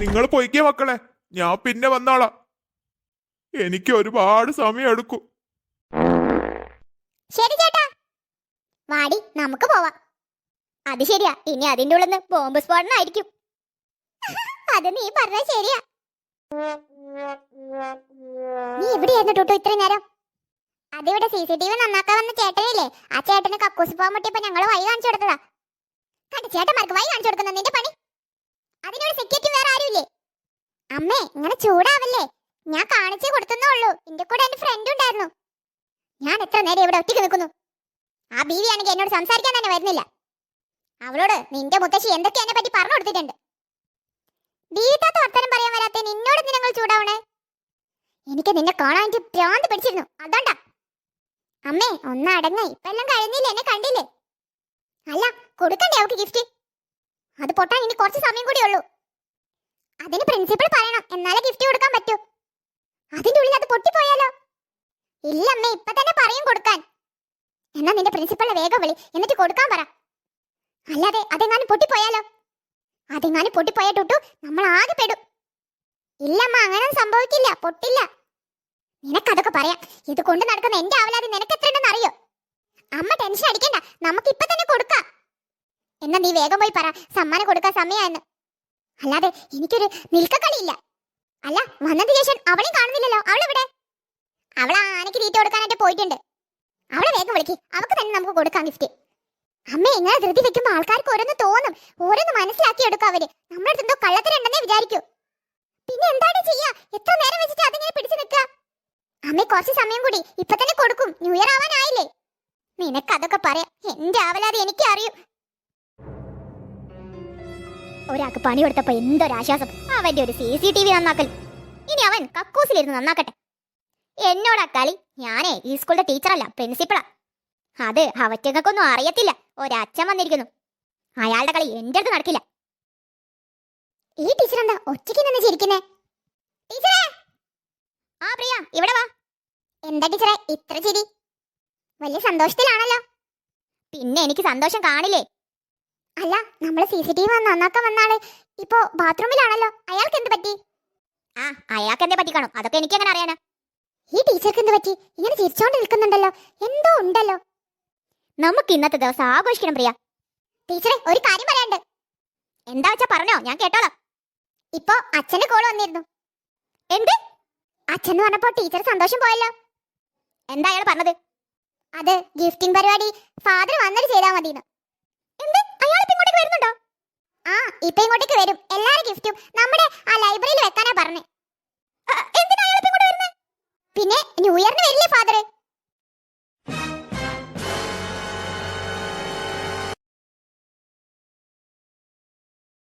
നിങ്ങൾ പൊയ്ക്കേ മക്കളെ. ഞാൻ പിന്നെ വന്നാളാ. എനിക്ക് ഒരുപാട് സമയം എടുക്കും. ശരി ചേട്ടാ. വാടി നമുക്ക് പോവാം. അത് ശരിയാ. ഇനി അതിന്റെ ഉള്ളിൽ നിന്ന് ബോംബ് സ്ഫോടനായിരിക്കും അത് നീ പറഞ്ഞ ശരിയാ. നീ എവിടെയായിരുന്നു ടൂട്ടു ഇത്രയും നേരം? അതിവിടെ സി സി ടി വി നന്നാക്കാൻ വന്ന ചേട്ടനില്ലേ? ആ ചേട്ടന് കക്കൂസ് പോകാൻ മുട്ടിയപ്പോ ഞങ്ങൾ വഴി കാണിച്ചു കൊടുത്തതാ. കണ്ട ചേട്ടന്മാർക്ക് വൈ കാണിച്ചു കൊടുക്കുന്ന നിന്റെ പണി. അമ്മേ ഇങ്ങനെ ചൂടാവല്ലേ? ഞാൻ കാണിച്ചേ കൊടുത്തേ ഉള്ളൂ. എന്റെ കൂടെ എന്റെ ഫ്രണ്ട് ഉണ്ടായിരുന്നു. ഞാൻ എത്ര നേരം ഇവിടെ ഒറ്റയ്ക്ക് നിൽക്കുന്നു? ആ ബീവി ആണെങ്കിൽ എന്നോട് സംസാരിക്കാൻ തന്നെ വരുന്നില്ല. അവളോട് നിന്റെ മുത്തശ്ശി എന്തൊക്കെ എന്നെ പറ്റി പറഞ്ഞു കൊടുത്തിട്ടുണ്ട്? ബീവിത്താത്ത വർത്തനം പറയാൻ വരാത്ത നിന്നോട് നിങ്ങൾ ചൂടാവണേ? എനിക്ക് നിന്നെ കാണാൻ ഭ്രാന്ത് പിടിച്ചിരുന്നു. അതുകൊണ്ടാ അമ്മേ ഒന്ന് അടങ്ങ. ഇപ്പൊ എല്ലാം കഴിഞ്ഞില്ലേ? എന്നെ കണ്ടില്ലേ? അല്ല കൊടുക്കണ്ടേ അവൾക്ക് ഗിഫ്റ്റ് അത് പൊട്ടാൻ ഇനി കുറച്ച് സമയം കൂടി ഉള്ളൂ. അതിന് പ്രിൻസിപ്പൾ പറയണം. എന്നാലേ ഗിഫ്റ്റ് കൊടുക്കാൻ പറ്റൂ. അതിന്റെ ഉള്ളിൽ അത് പൊട്ടിപ്പോയാലോ? ഇല്ലമ്മേ ഇപ്പൊ തന്നെ പറയും കൊടുക്കാൻ. എന്നാ നിന്റെ പ്രിൻസിപ്പളിനെ വേഗം വിളി. എന്നിട്ട് കൊടുക്കാൻ പറ. അല്ലാതെ അതെങ്ങാനും പൊട്ടിപ്പോയാലോ? അതെങ്ങാനും പൊട്ടിപ്പോയ ടുട്ടു നമ്മൾ ആകെ പെടും. ഇല്ലമ്മ അങ്ങനെ സംഭവിക്കില്ല. പൊട്ടില്ല. നിനക്കതൊക്കെ പറയാം. ഇത് കൊണ്ട് നടക്കുന്ന എന്റെ ആവലാതി നിനക്ക് എത്ര ഉണ്ടെന്ന് അറിയോ? അമ്മ ടെൻഷൻ അടിക്കണ്ട. നമുക്ക് ഇപ്പൊ തന്നെ കൊടുക്കാം. എന്നാ നീ വേഗം പോയി പറ. സമ്മാനം കൊടുക്കാൻ സമയമായെന്ന്. അല്ലാതെ എനിക്കൊരു നിൽക്കക്കളിയില്ല. അല്ല വന്നതിന് ശേഷം അവളെയും കാണുന്നില്ലല്ലോ. അവളെവിടെ? അവൾ ആനയ്ക്ക് തീറ്റ കൊടുക്കാനായിട്ട് പോയിട്ടുണ്ട്. അവളെ വേഗം വിളിക്ക്. അവൾക്ക് തന്നെ നമുക്ക് കൊടുക്കാം ഗിഫ്റ്റ് അമ്മ ഇങ്ങനെ ധൃതി വെക്കുമ്പോൾ ആൾക്കാർക്ക് ഓരോന്ന് തോന്നും. ഓരോന്ന് മനസ്സിലാക്കി എടുക്കും അവർ. നമ്മുടെ അടുത്ത് എന്തോ കള്ളത്തിലുണ്ടെന്നേ വിചാരിക്കൂ. പിന്നെ എന്താണ് ചെയ്യാ? എത്ര നേരം വെച്ചിട്ട് അതിങ്ങനെ പിടിച്ചു നിൽക്കുക? അമ്മ കുറച്ച് സമയം കൂടി. ഇപ്പൊ തന്നെ കൊടുക്കും. ന്യൂ ഇയർ ആവാനായില്ലേ? നിനക്ക് അതൊക്കെ പറയാം. എന്റെ ആവലാതെ എനിക്ക് അറിയൂ ഒരാൾക്ക് പണി കൊടുത്തപ്പോ എന്തൊരാശ്വാസം? അവന്റെ ഒരു സി സി ടി വി നന്നാക്കൽ ഇനി അവൻ കക്കൂസിലിരുന്ന് നന്നാക്കട്ടെ. എന്നോടാ കളി? ഞാനേ ഈ സ്കൂളിലെ ടീച്ചറല്ല പ്രിൻസിപ്പളാ. അത് അവറ്റങ്ങൾക്കൊന്നും അറിയത്തില്ല. ഒരച്ഛൻ വന്നിരിക്കുന്നു. അയാളുടെ കളി എന്റെ അടുത്ത് നടക്കില്ല. ഈ ടീച്ചർ എന്താ ഒറ്റയ്ക്ക് നിന്ന് ചിരിക്കുന്നേ? ടീച്ചറേ! ആ പ്രിയ ഇവിടെ വാ. എന്താ ടീച്ചറെ ഇത്ര ചിരി? വലിയ സന്തോഷത്തിലാണല്ലോ. പിന്നെ എനിക്ക് സന്തോഷം കാണില്ലേ? അല്ല നമ്മൾ സി സി ടി വി നന്നാക്കാൻ വന്നാൾ. ഇപ്പോ ബാത്റൂമിലാണല്ലോ. അയാൾക്ക് എന്ത് പറ്റി? ആ അയാൾക്ക് എന്തേ പറ്റി കാണും. അതൊക്കെ എനിക്ക് എങ്ങനെ അറിയാനാ? ഈ ടീച്ചർക്ക് എന്ത് പറ്റി? ഇങ്ങനെ ചിരിച്ചോണ്ട് നിൽക്കുന്നുണ്ടല്ലോ. എന്തോ ഉണ്ടല്ലോ. നമുക്ക് ഇന്നത്തെ ദിവസം ആഘോഷിക്കണം പ്രിയ. ടീച്ചറെ ഒരു കാര്യം പറയാണ്ട് എന്താ വെച്ചാ പറഞ്ഞോ ഞാൻ കേട്ടോളാം. ഇപ്പോ അച്ഛന്റെ കോൾ വന്നിരുന്നു. എന്ത്? അച്ഛൻ പറഞ്ഞപ്പോ ടീച്ചർ സന്തോഷം പോയല്ലോ. എന്താ അയാൾ പറഞ്ഞത്? അത് ഗിഫ്റ്റിംഗ് പരിപാടി. ഫാദർ വന്നിട്ട് ചെയ്താൽ മതിന്ന് എന്ത് അയാൾ ഇപ്പൊ ഇങ്ങോട്ടേക്ക് വരുന്നുണ്ടോ ആ ഇപ്പൊ ഇങ്ങോട്ടേക്ക് വരും. എല്ലാരും ഗിഫ്റ്റും നമ്മുടെ ആ ലൈബ്രറിയിൽ വെക്കാനാ പറഞ്ഞേ. പിന്നെ ന്യൂ